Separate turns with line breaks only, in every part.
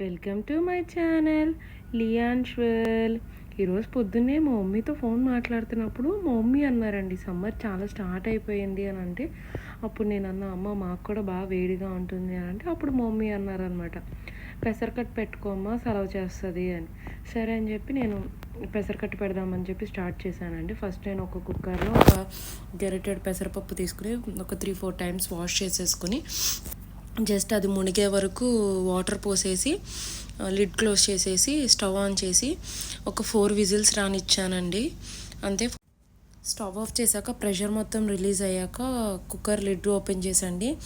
Welcome to my channel లియాన్ష్వల్ ఈరోజు పొద్దున్నే మా మమ్మీతో ఫోన్ మాట్లాడుతున్నప్పుడు మా మమ్మీ అన్నారండి సమ్మర్ చాలా స్టార్ట్ అయిపోయింది అని అంటే అప్పుడు నేను అన్న అమ్మ మాకు కూడా బాగా వేడిగా ఉంటుంది అని అంటే అప్పుడు మా మమ్మీ అన్నారనమాట పెసరకట్టు పెట్టుకోమ్మా సెలవు చేస్తుంది అని. సరే అని చెప్పి నేను పెసరకట్టు పెడదామని చెప్పి స్టార్ట్ చేశానండి. ఫస్ట్ నేను ఒక కుక్కర్లో ఒక గెరటెడ్ పెసరపప్పు తీసుకుని ఒక త్రీ ఫోర్ టైమ్స్ వాష్ చేసేసుకుని జస్ట్ అది మునిగే వరకు వాటర్ పోసేసి లిడ్ క్లోజ్ చేసేసి స్టవ్ ఆన్ చేసి ఒక ఫోర్ విజిల్స్ రానిచ్చానండి. అంతే. స్టవ్ ఆఫ్ చేశాక ప్రెషర్ మొత్తం రిలీజ్ అయ్యాక కుక్కర్ లిడ్ ఓపెన్ చేసండి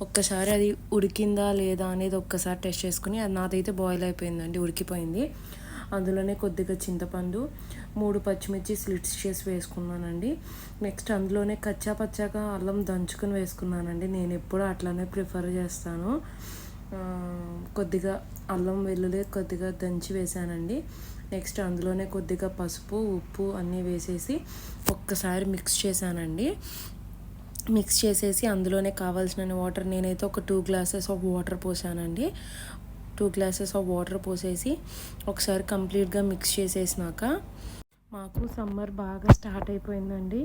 ఒక్కసారి అది ఉడికిందా లేదా అనేది ఒక్కసారి టెస్ట్ చేసుకుని అది నాదైతే బాయిల్ అయిపోయిందండి ఉడికిపోయింది. అందులోనే కొద్దిగా చింతపండు మూడు పచ్చిమిర్చి స్లిట్స్ చేసి వేసుకున్నానండి. నెక్స్ట్ అందులోనే కచ్చా పచ్చాగా అల్లం దంచుకుని వేసుకున్నానండి. నేను ఎప్పుడు అట్లానే ప్రిఫర్ చేస్తాను. కొద్దిగా అల్లం వెల్లుల్లి కొద్దిగా దంచి వేసానండి. నెక్స్ట్ అందులోనే కొద్దిగా పసుపు ఉప్పు అన్నీ వేసేసి ఒక్కసారి మిక్స్ చేశానండి. మిక్స్ చేసేసి అందులోనే కావాల్సిన వాటర్ నేనైతే ఒక టూ గ్లాసెస్ ఆఫ్ వాటర్ పోసానండి. టూ గ్లాసెస్ ఆఫ్ వాటర్ పోసేసి ఒకసారి కంప్లీట్గా మిక్స్ చేసేసినాక మాకు సమ్మర్ బాగా స్టార్ట్ అయిపోయిందండి.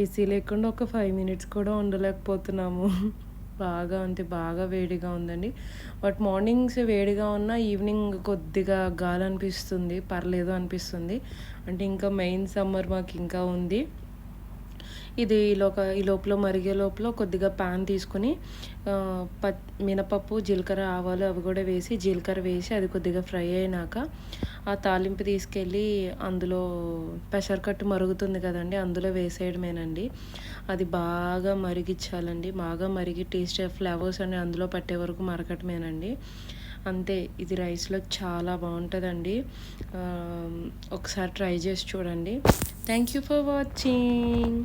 ఏసీ లేకుండా ఒక ఫైవ్ మినిట్స్ కూడా ఉండలేకపోతున్నాము. బాగా అంటే బాగా వేడిగా ఉందండి. బట్ మార్నింగ్స్ వేడిగా ఉన్న ఈవినింగ్ కొద్దిగా గాలి అనిపిస్తుంది పర్లేదు అనిపిస్తుంది. అంటే ఇంకా మెయిన్ సమ్మర్ మాకు ఇంకా ఉంది. ఇది ఈలోక ఈ లోపల మరిగే లోపల కొద్దిగా పాన్ తీసుకొని ప మినపప్పు జీలకర్ర ఆవాలు అవి కూడా వేసి జీలకర్ర వేసి అది కొద్దిగా ఫ్రై అయినాక ఆ తాలింపు తీసుకెళ్ళి అందులో పెసరకట్టు మరుగుతుంది కదండి అందులో వేసేయడమేనండి. అది బాగా మరిగిచ్చాలండి. బాగా మరిగి టేస్ట్ ఫ్లేవర్స్ అన్ని అందులో పట్టే వరకు మరగటమేనండి. అంతే ఇది రైస్లో చాలా బాగుంటుందండి. ఒకసారి ట్రై చేసి చూడండి. Thank you for watching.